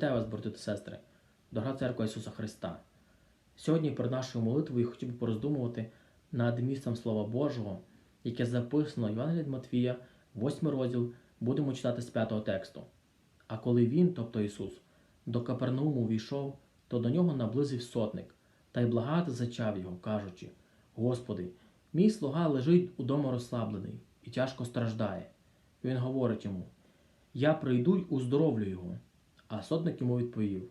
Вітаю вас, брати та сестри, дорога церква Ісуса Христа. Сьогодні перед нашою молитвою хотів би пороздумувати над місцем Слова Божого, яке записано в Євангелії від Матвія, 8 розділ, будемо читати з 5 тексту. А коли він, тобто Ісус, до Капернауму війшов, то до нього наблизив сотник, та й благати зачав його, кажучи: Господи, мій слуга лежить удома розслаблений і тяжко страждає. Він говорить йому: Я прийду й уздоровлю його. А сотник йому відповів: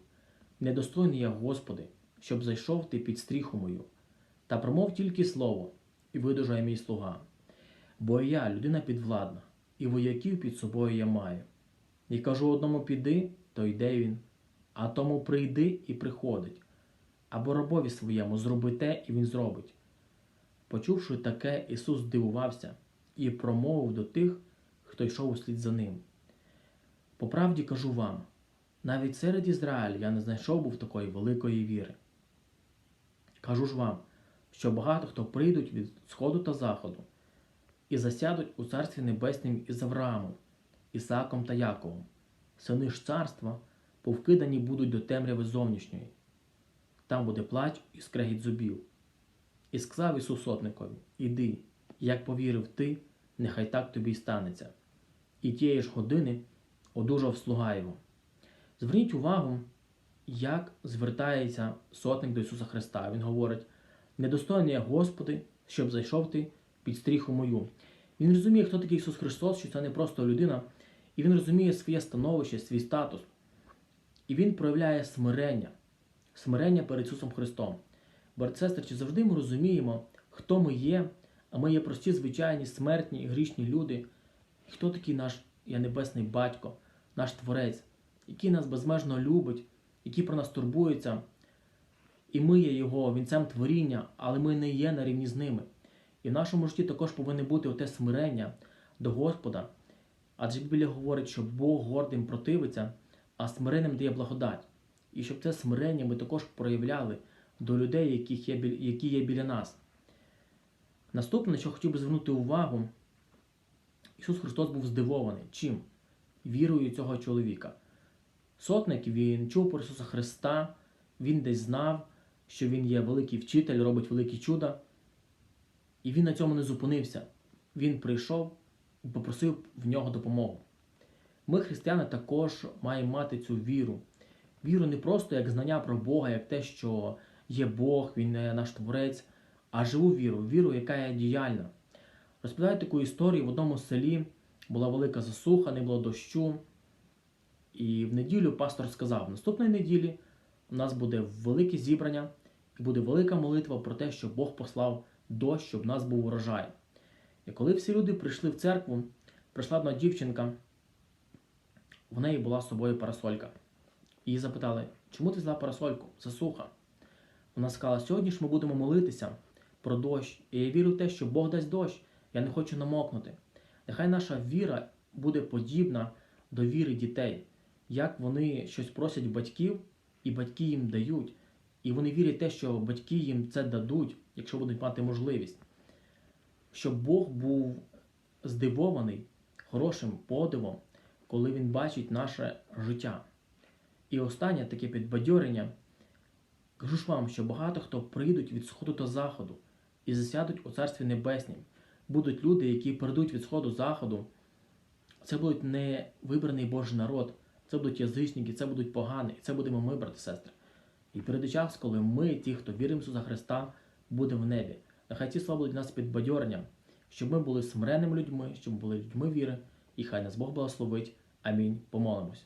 Недостойний я, Господи, щоб зайшов ти під стріху мою, та промов тільки слово, і видужає мій слуга. Бо я людина підвладна, і вояків під собою я маю. І кажу одному піди, то йде він, а тому прийди і приходить. Або рабові своєму зроби те, і він зробить. Почувши таке, Ісус здивувався і промовив до тих, хто йшов услід за ним. По правді кажу вам, навіть серед Ізраїля я не знайшов був такої великої віри. Кажу ж вам, що багато хто прийдуть від сходу та заходу і засядуть у царстві небеснім із Авраамом, Ісаком та Яковом. Сини ж царства повкидані будуть до темряви зовнішньої. Там буде плач і скрегіт зубів. І сказав Ісус сотникові: Іди, як повірив ти, нехай так тобі й станеться. І тієї ж години одужав слуга його. Зверніть увагу, як звертається сотник до Ісуса Христа. Він говорить: недостойний я, Господи, щоб зайшов ти під стріху мою. Він розуміє, хто такий Ісус Христос, що це не просто людина, і Він розуміє своє становище, свій статус. І Він проявляє смирення, смирення перед Ісусом Христом. Брат, сестри, чи завжди ми розуміємо, хто ми є, а ми є прості, звичайні, смертні і грішні люди. І хто такий наш я небесний батько, наш Творець, який нас безмежно любить, який про нас турбується, і ми є Його вінцем творіння, але ми не є на рівні з ними. І в нашому житті також повинне бути оте смирення до Господа. Адже Біблія говорить, що Бог гордим противиться, а смиренним дає благодать. І щоб це смирення ми також проявляли до людей, яких є, які є біля нас. Наступне, що хотів би звернути увагу, Ісус Христос був здивований. Чим? Вірою цього чоловіка. Сотник він чув про Ісуса Христа, він десь знав, що Він є великий вчитель, робить великі чуда. І він на цьому не зупинився. Він прийшов і попросив в нього допомогу. Ми, християни, також маємо мати цю віру. Віру не просто як знання про Бога, як те, що є Бог, Він є наш Творець, а живу віру, віру, яка є діяльна. Розповідаю таку історію в одному селі була велика засуха, не було дощу. І в неділю пастор сказав: наступної неділі у нас буде велике зібрання і буде велика молитва про те, щоб Бог послав дощ, щоб в нас був урожай. І коли всі люди прийшли в церкву, прийшла одна дівчинка, в неї була з собою парасолька. Її запитали, чому ти взяла парасольку? Засуха. Вона сказала, сьогодні ж ми будемо молитися про дощ, і я вірю в те, що Бог дасть дощ, я не хочу намокнути. Нехай наша віра буде подібна до віри дітей, як вони щось просять батьків, і батьки їм дають. І вони вірять в те, що батьки їм це дадуть, якщо будуть мати можливість. Щоб Бог був здивований хорошим подивом, коли Він бачить наше життя. І останнє таке підбадьорення. Кажу ж вам, що багато хто прийдуть від сходу та заходу і засядуть у Царстві Небеснім. Будуть люди, які прийдуть від сходу заходу. Це будуть не вибраний Божий народ, це будуть язичники, це будуть погані, і це будемо ми, брати сестри. І прийде час, коли ми, ті, хто віримо в Ісуса Христа, будемо в небі. Нехай ці слова будуть нас підбадьоренням, щоб ми були смиреними людьми, щоб ми були людьми віри, і хай нас Бог благословить. Амінь. Помолимось.